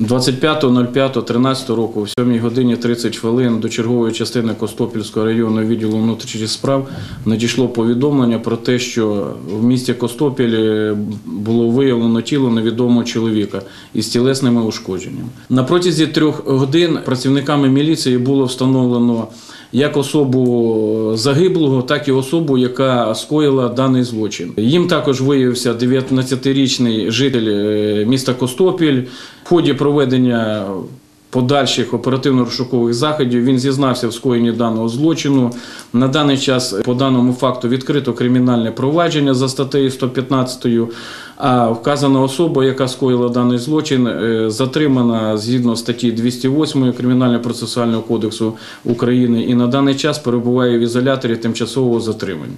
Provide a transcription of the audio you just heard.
25.05.13 року, о 7 годині 30 хвилин до чергової частини Костопільського районного відділу внутрішніх справ надійшло повідомлення про те, що в місті Костопіль було виявлено тіло невідомого чоловіка із тілесними ушкодженнями. На протязі трьох годин працівниками міліції було встановлено як особу загиблого, так і особу, яка скоїла даний злочин. Їм також виявився 19-річний житель е, міста Костопіль. В ході проведення подальших оперативно-розшукових заходів він зізнався в скоєнні даного злочину. На даний час по даному факту відкрито кримінальне провадження за статтею 115, а вказана особа, яка скоїла даний злочин, е, затримана згідно статті 208 Кримінально-процесуального кодексу України і на даний час перебуває в ізоляторі тимчасового затримання.